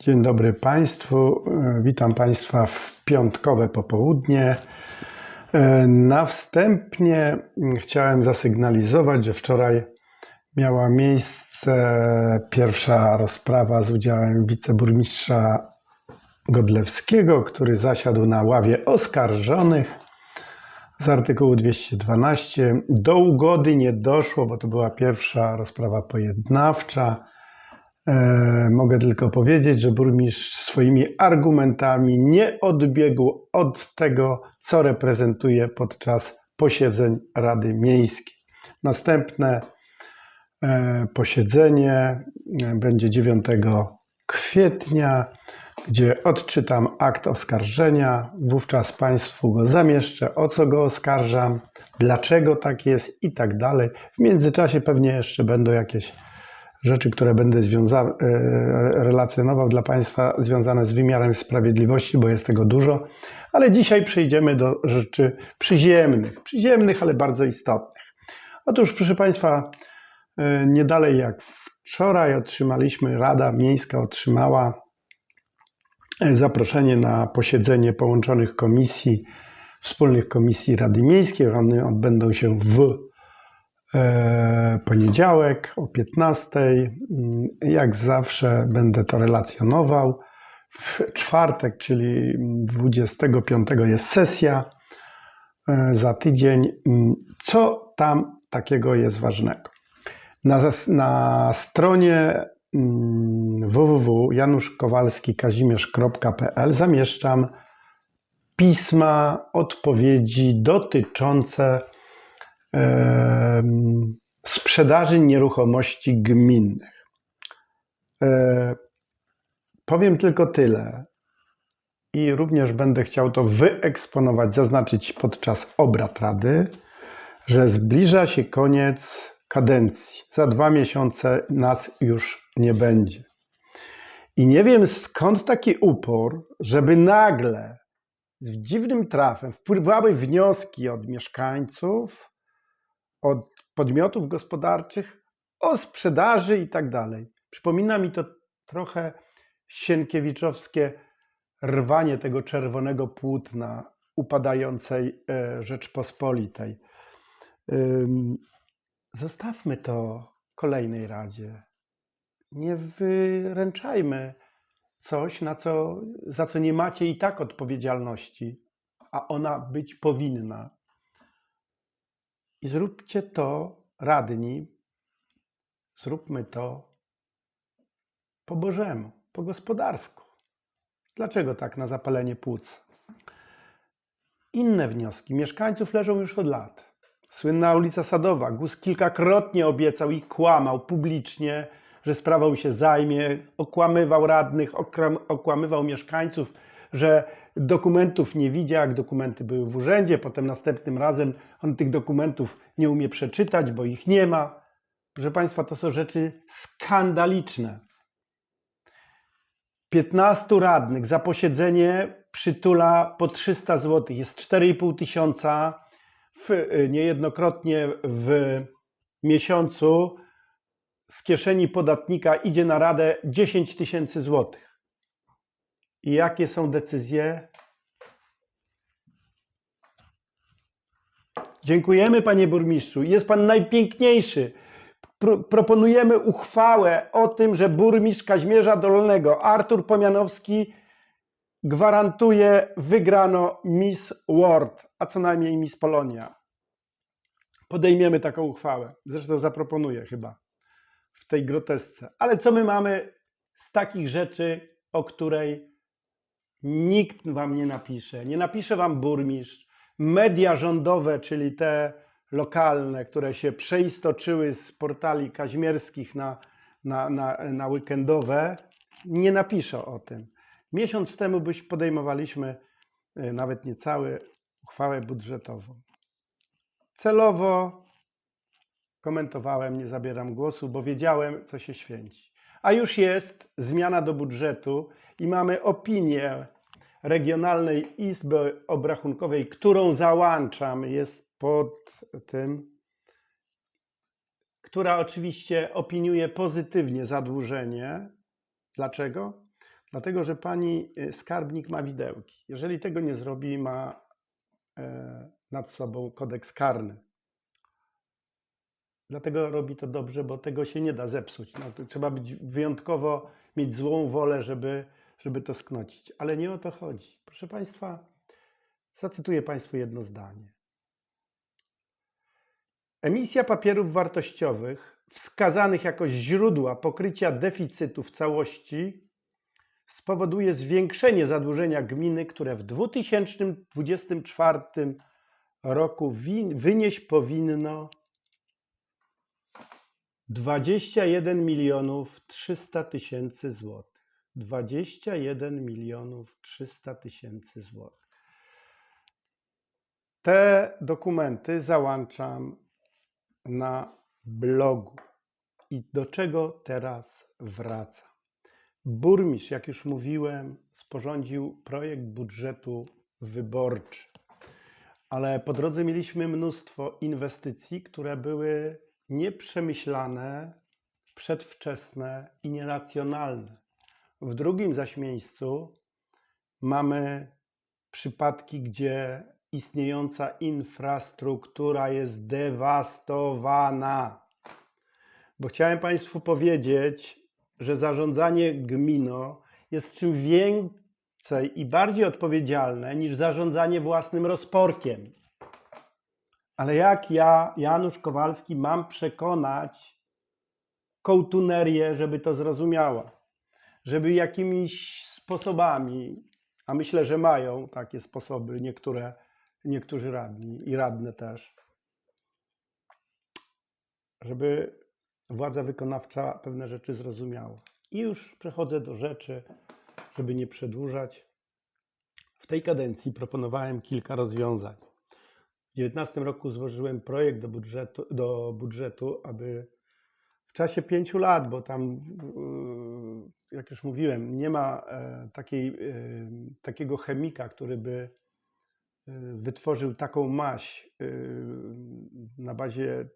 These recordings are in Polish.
Dzień dobry Państwu. E, Witam Państwa w piątkowe popołudnie. E, Na wstępnie chciałem zasygnalizować, że wczoraj miała miejsce pierwsza rozprawa z udziałem wiceburmistrza Godlewskiego, który zasiadł na ławie oskarżonych z artykułu 212. Do ugody nie doszło, bo to była pierwsza rozprawa pojednawcza. E, Mogę tylko powiedzieć, że burmistrz swoimi argumentami nie odbiegł od tego, co reprezentuje podczas posiedzeń Rady Miejskiej. Następne e, posiedzenie e, będzie 9 kwietnia, gdzie odczytam akt oskarżenia. Wówczas Państwu go zamieszczę, o co go oskarżam, dlaczego tak jest i tak dalej. W międzyczasie pewnie jeszcze będą jakieś rzeczy, które będę związa- e, relacjonował dla Państwa związane z wymiarem sprawiedliwości, bo jest tego dużo. Ale dzisiaj przejdziemy do rzeczy przyziemnych, przyziemnych, ale bardzo istotnych. Otóż, proszę Państwa, e, nie dalej jak wczoraj otrzymaliśmy, Rada Miejska otrzymała e, zaproszenie na posiedzenie połączonych komisji, wspólnych komisji Rady Miejskiej. One odbędą się w poniedziałek o 15. Mm, Jak zawsze będę to relacjonował. W czwartek, czyli 25 jest sesja e, za tydzień. Mm, Co tam takiego jest ważnego? Na, na stronie mm, www.januszkowalskikazimierz.pl zamieszczam pisma, odpowiedzi dotyczące sprzedaży nieruchomości gminnych. E, Powiem tylko tyle i również będę chciał to wyeksponować, zaznaczyć podczas obrad Rady, że zbliża się koniec kadencji. Za dwa miesiące nas już nie będzie. I nie wiem skąd taki upór, żeby nagle z dziwnym trafem wpływały wnioski od mieszkańców, od podmiotów gospodarczych o sprzedaży i tak dalej. Przypomina mi to trochę sienkiewiczowskie rwanie tego czerwonego płótna upadającej e, Rzeczpospolitej. Zostawmy to kolejnej Radzie. Nie wyręczajmy coś, na co, za co nie macie i tak odpowiedzialności, a ona być powinna. I zróbcie to, radni, zróbmy to po Bożemu, po gospodarsku. Dlaczego tak na zapalenie płuc? Inne wnioski mieszkańców leżą już od lat. Słynna ulica Sadowa. GUS kilkakrotnie obiecał i kłamał publicznie, że sprawą się zajmie, okłamywał radnych, okłamywał mieszkańców, że dokumentów nie widział, jak dokumenty były w urzędzie. Potem następnym razem on tych dokumentów nie umie przeczytać, bo ich nie ma. Proszę Państwa, to są rzeczy skandaliczne. 15 radnych za posiedzenie przytula po 300 zł. Jest 4,5 tysiąca w, niejednokrotnie w miesiącu z kieszeni podatnika idzie na radę 10 tysięcy złotych. I jakie są decyzje? Dziękujemy, panie burmistrzu. Jest pan najpiękniejszy. Pro, proponujemy uchwałę o tym, że burmistrz Kaźmierza Dolnego, Artur Pomianowski, gwarantuje wygrano Miss World, a co najmniej Miss Polonia. Podejmiemy taką uchwałę. Zresztą zaproponuję chyba w tej grotesce. Ale co my mamy z takich rzeczy, o której nikt wam nie napisze? Nie napisze wam burmistrz. Media rządowe, czyli te lokalne, które się przeistoczyły z portali kaźmierskich na, na, na, na weekendowe, nie napiszą o tym. Miesiąc temu byś podejmowaliśmy y, nawet niecały uchwałę budżetową. Celowo komentowałem, nie zabieram głosu, bo wiedziałem, co się święci. A już jest zmiana do budżetu i mamy opinię Regionalnej Izby Obrachunkowej, którą załączam, jest pod tym, która oczywiście opiniuje pozytywnie zadłużenie. Dlaczego? Dlatego, że pani y, skarbnik ma widełki. Jeżeli tego nie zrobi, ma e, nad sobą kodeks karny. Dlatego robi to dobrze, bo tego się nie da zepsuć. No, trzeba być wyjątkowo, mieć złą wolę, żeby, żeby to sknocić. Ale nie o to chodzi. Proszę Państwa, zacytuję Państwu jedno zdanie. Emisja papierów wartościowych wskazanych jako źródła pokrycia deficytu w całości spowoduje zwiększenie zadłużenia gminy, które w 2024 roku wynieść powinno 21 milionów 300 tysięcy złotych. 21 milionów 300 tysięcy złotych. Te dokumenty załączam na blogu. I do czego teraz wracam? Burmistrz, jak już mówiłem, sporządził projekt budżetu wyborczy, ale po drodze mieliśmy mnóstwo inwestycji, które były nieprzemyślane, przedwczesne i nieracjonalne. W drugim zaś miejscu mamy przypadki, gdzie istniejąca infrastruktura jest dewastowana. Bo chciałem Państwu powiedzieć, że zarządzanie gminą jest czym więcej i bardziej odpowiedzialne niż zarządzanie własnym rozporkiem. Ale jak ja, Janusz Kowalski, mam przekonać kołtunerię, żeby to zrozumiała? Żeby jakimiś sposobami, a myślę, że mają takie sposoby niektóre, niektórzy radni i radne też, żeby władza wykonawcza pewne rzeczy zrozumiała. I już przechodzę do rzeczy, żeby nie przedłużać. W tej kadencji proponowałem kilka rozwiązań. W 2019 roku złożyłem projekt do budżetu, do budżetu, aby w czasie pięciu lat, bo tam, jak już mówiłem, nie ma e, takiej, e, takiego chemika, który by e, wytworzył taką maź e, na bazie,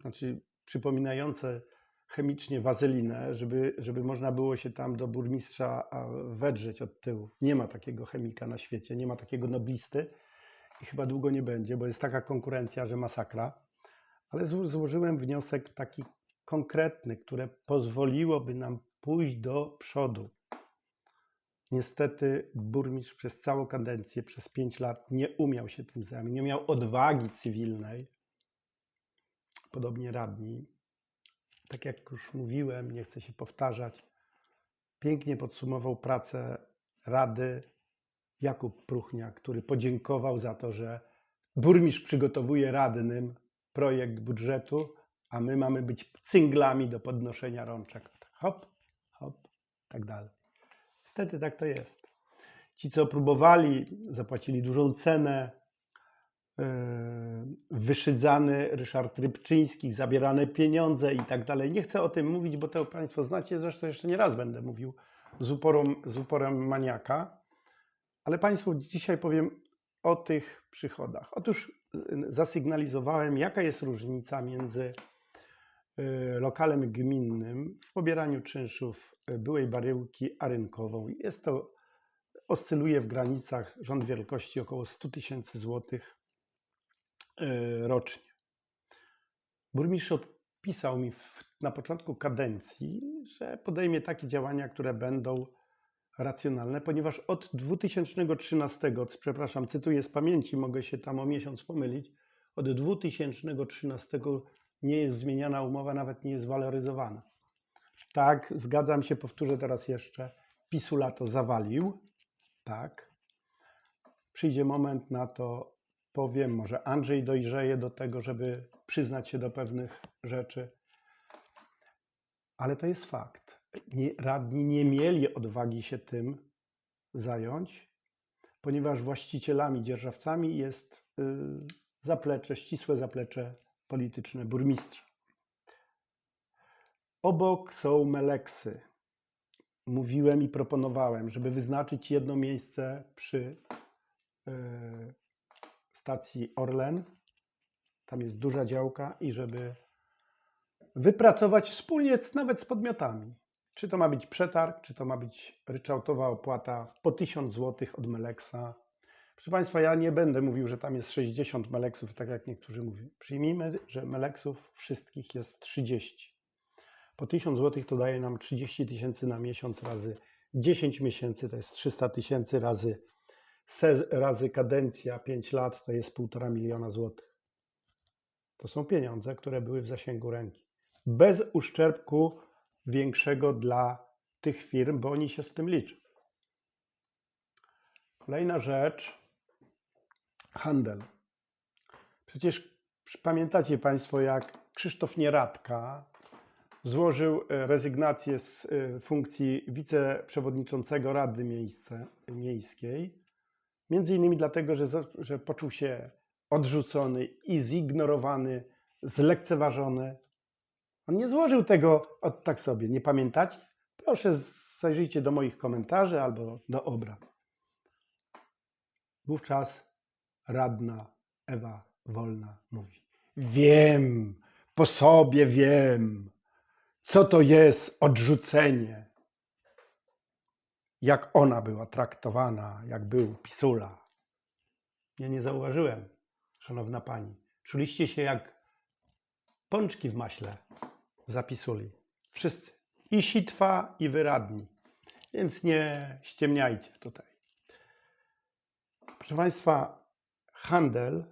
znaczy przypominające chemicznie wazelinę, żeby, żeby można było się tam do burmistrza wedrzeć od tyłu. Nie ma takiego chemika na świecie, nie ma takiego noblisty i chyba długo nie będzie, bo jest taka konkurencja, że masakra. Ale zło- złożyłem wniosek taki konkretny, które pozwoliłoby nam pójść do przodu. Niestety burmistrz przez całą kadencję, przez pięć lat nie umiał się tym zająć, nie miał odwagi cywilnej. Podobnie radni. Tak jak już mówiłem, nie chcę się powtarzać, pięknie podsumował pracę Rady Jakub Pruchnia, który podziękował za to, że burmistrz przygotowuje radnym projekt budżetu, a my mamy być cynglami do podnoszenia rączek. Hop, tak dalej. Niestety tak to jest. Ci, co próbowali, zapłacili dużą cenę. Yy, Wyszydzany Ryszard Rybczyński, zabierane pieniądze i tak dalej. Nie chcę o tym mówić, bo to Państwo znacie, zresztą jeszcze nie raz będę mówił z uporem, z uporem maniaka. Ale Państwu dzisiaj powiem o tych przychodach. Otóż y, zasygnalizowałem, jaka jest różnica między lokalem gminnym w pobieraniu czynszów y, byłej baryłki a rynkową. Jest to, oscyluje w granicach rząd wielkości około 100 tysięcy złotych y, rocznie. Burmistrz odpisał mi w, na początku kadencji, że podejmie takie działania, które będą racjonalne, ponieważ od 2013, od- przepraszam, cytuję z pamięci, mogę się tam o miesiąc pomylić, od 2013 nie jest zmieniana umowa, nawet nie jest waloryzowana. Tak, zgadzam się, powtórzę teraz jeszcze, Pisula to zawalił, tak. Przyjdzie moment na to, powiem, może Andrzej dojrzeje do tego, żeby przyznać się do pewnych rzeczy, ale to jest fakt. Radni nie mieli odwagi się tym zająć, ponieważ właścicielami, dzierżawcami jest y, zaplecze, ścisłe zaplecze polityczne burmistrza. Obok są meleksy. Mówiłem i proponowałem, żeby wyznaczyć jedno miejsce przy y, stacji Orlen. Tam jest duża działka i żeby wypracować wspólnie nawet z podmiotami, Czy to ma być przetarg, czy to ma być ryczałtowa opłata po 1000 zł od Meleksa. Proszę Państwa, ja nie będę mówił, że tam jest 60 Meleksów, tak jak niektórzy mówią. Przyjmijmy, że Meleksów wszystkich jest 30. Po 1000 zł to daje nam 30 tysięcy na miesiąc razy 10 miesięcy, to jest 300 tysięcy razy, razy kadencja 5 lat, to jest 1,5 miliona złotych. To są pieniądze, które były w zasięgu ręki. Bez uszczerbku większego dla tych firm, bo oni się z tym liczą. Kolejna rzecz, handel. Przecież pamiętacie Państwo, jak Krzysztof Nieradka złożył e, rezygnację z e, funkcji wiceprzewodniczącego Rady Miejsce, Miejskiej, między innymi dlatego, że, że poczuł się odrzucony i zignorowany, zlekceważony. On nie złożył tego od tak sobie. Nie pamiętacie? Proszę, zajrzyjcie do moich komentarzy albo do obrad. Wówczas radna Ewa Wolna mówi: Wiem, po sobie wiem, co to jest odrzucenie. Jak ona była traktowana, jak był Pisula. Ja nie zauważyłem, szanowna pani. Czuliście się jak pączki w maśle zapisuli. Wszyscy. I sitwa, i wyradni. Więc nie ściemniajcie tutaj. Proszę Państwa, handel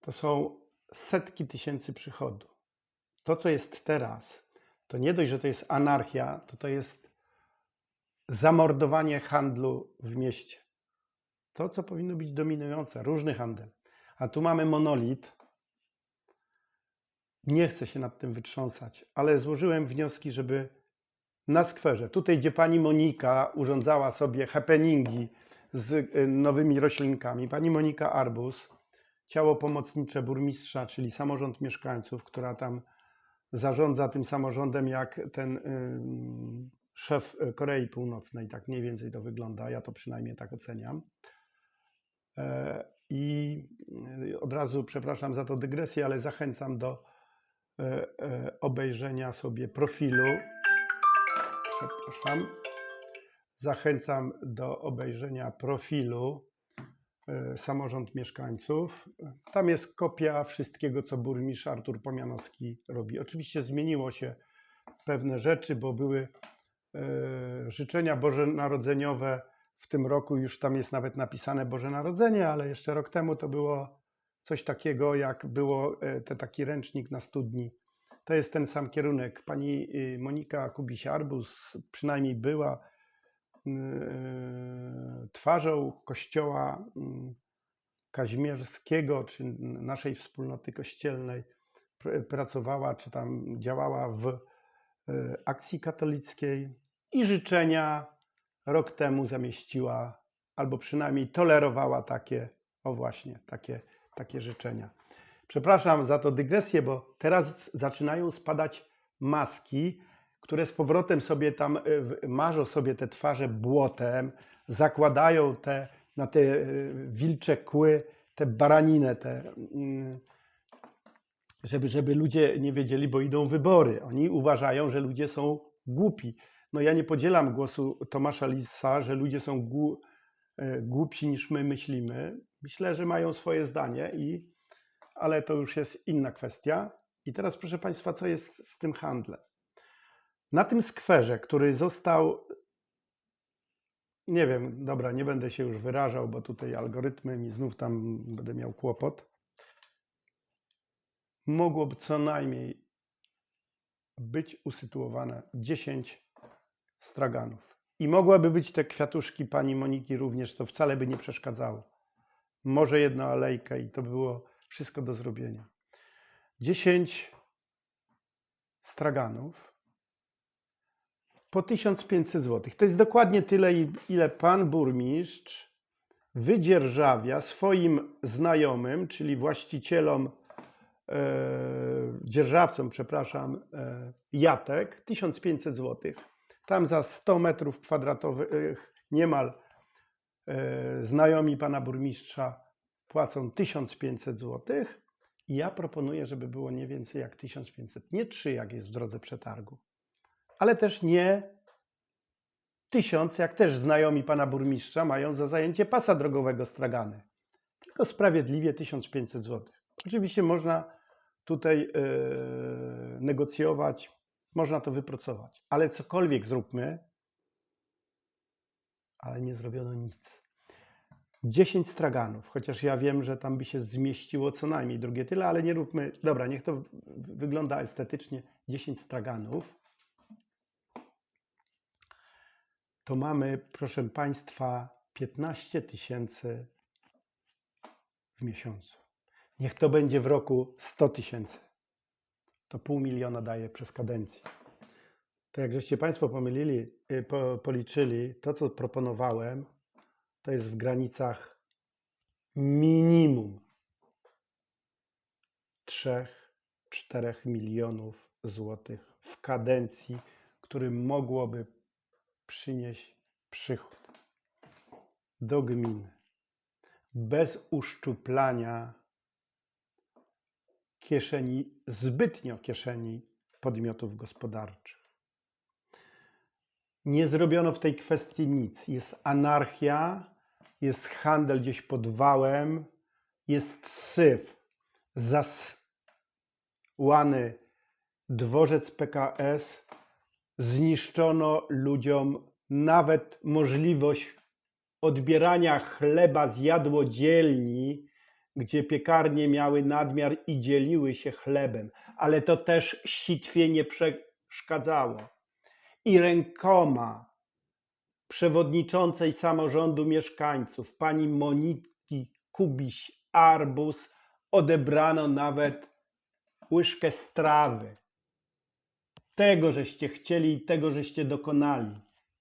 to są setki tysięcy przychodu. To, co jest teraz, to nie dość, że to jest anarchia, to to jest zamordowanie handlu w mieście. To, co powinno być dominujące, różny handel. A tu mamy monolit. Nie chcę się nad tym wytrząsać, ale złożyłem wnioski, żeby na skwerze, tutaj gdzie pani Monika urządzała sobie happeningi z y, nowymi roślinkami, pani Monika Arbus, ciało pomocnicze burmistrza, czyli samorząd mieszkańców, która tam zarządza tym samorządem jak ten szef Korei Północnej, tak mniej więcej to wygląda, ja to przynajmniej tak oceniam. E, I y, od razu przepraszam za to dygresję, ale zachęcam do e, e, obejrzenia sobie profilu. Przepraszam. Zachęcam do obejrzenia profilu e, Samorząd Mieszkańców. Tam jest kopia wszystkiego, co burmistrz Artur Pomianowski robi. Oczywiście zmieniło się pewne rzeczy, bo były e, życzenia bożonarodzeniowe. W tym roku już tam jest nawet napisane Boże Narodzenie, ale jeszcze rok temu to było coś takiego, jak było e, te, taki ręcznik na studni. To jest ten sam kierunek. Pani Monika Kubisia-Arbus przynajmniej była twarzą kościoła y, kazimierskiego, czy naszej wspólnoty kościelnej. Pr- Pracowała, czy tam działała w y, akcji katolickiej i życzenia rok temu zamieściła, albo przynajmniej tolerowała takie, o właśnie, takie, takie życzenia. Przepraszam za to dygresję, bo teraz zaczynają spadać maski, które z powrotem sobie tam w- marzą sobie te twarze błotem, zakładają te na te y, wilcze kły, te baraninę, te, mm, żeby, żeby ludzie nie wiedzieli, bo idą wybory. Oni uważają, że ludzie są głupi. No ja nie podzielam głosu Tomasza Lisa, że ludzie są y, głupsi niż my myślimy. Myślę, że mają swoje zdanie i ale to już jest inna kwestia. I teraz, proszę Państwa, co jest z tym handlem? Na tym skwerze, który został, nie wiem, dobra, nie będę się już wyrażał, bo tutaj algorytmy mi znów tam będę miał kłopot. Mogłoby co najmniej być usytuowane 10 straganów. I mogłaby być te kwiatuszki pani Moniki również, to wcale by nie przeszkadzało. Może jedną alejkę i to by było wszystko do zrobienia. 10 straganów po 1500 zł. To jest dokładnie tyle, ile pan burmistrz wydzierżawia swoim znajomym, czyli właścicielom, e, dzierżawcom, przepraszam, e, jatek, 1500 zł. Tam za 100 metrów kwadratowych niemal e, znajomi pana burmistrza płacą 1500 zł i ja proponuję, żeby było nie więcej jak 1500, nie 3 jak jest w drodze przetargu. Ale też nie tysiąc, jak też znajomi pana burmistrza mają za zajęcie pasa drogowego stragany, tylko sprawiedliwie 1500 zł. Oczywiście można tutaj e, negocjować, można to wypracować, ale cokolwiek zróbmy, ale nie zrobiono nic. 10 straganów, chociaż ja wiem, że tam by się zmieściło co najmniej drugie tyle, ale nie róbmy. Dobra, niech to wygląda estetycznie. 10 straganów. To mamy, proszę Państwa, 15 tysięcy w miesiącu. Niech to będzie w roku 100 tysięcy. To pół miliona daje przez kadencję. To jak żeście Państwo pomylili, y, po, policzyli, to co proponowałem, to jest w granicach minimum 3-4 milionów złotych w kadencji, który mogłoby przynieść przychód do gminy bez uszczuplania kieszeni, zbytnio kieszeni podmiotów gospodarczych. Nie zrobiono w tej kwestii nic. Jest anarchia, jest handel gdzieś pod wałem, jest syf. Zasłany dworzec PKS, zniszczono ludziom nawet możliwość odbierania chleba z jadłodzielni, gdzie piekarnie miały nadmiar i dzieliły się chlebem, ale to też sitwie nie przeszkadzało. I rękoma przewodniczącej samorządu mieszkańców, pani Moniki Kubiś-Arbus, odebrano nawet łyżkę strawy. Tego żeście chcieli i tego żeście dokonali.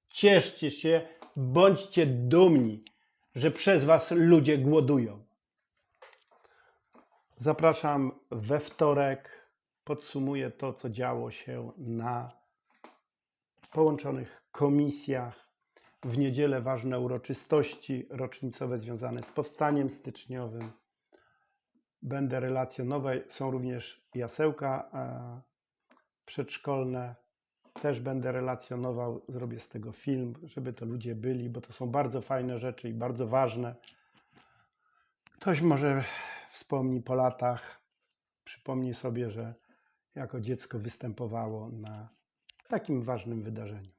Cieszcie się, bądźcie dumni, że przez was ludzie głodują. Zapraszam we wtorek. Podsumuję to, co działo się na połączonych komisjach. W niedzielę ważne uroczystości rocznicowe związane z powstaniem styczniowym. Będę relacjonował, są również jasełka przedszkolne. Też będę relacjonował, zrobię z tego film, żeby to ludzie byli, bo to są bardzo fajne rzeczy i bardzo ważne. Ktoś może wspomni po latach, przypomni sobie, że jako dziecko występowało na takim ważnym wydarzeniu.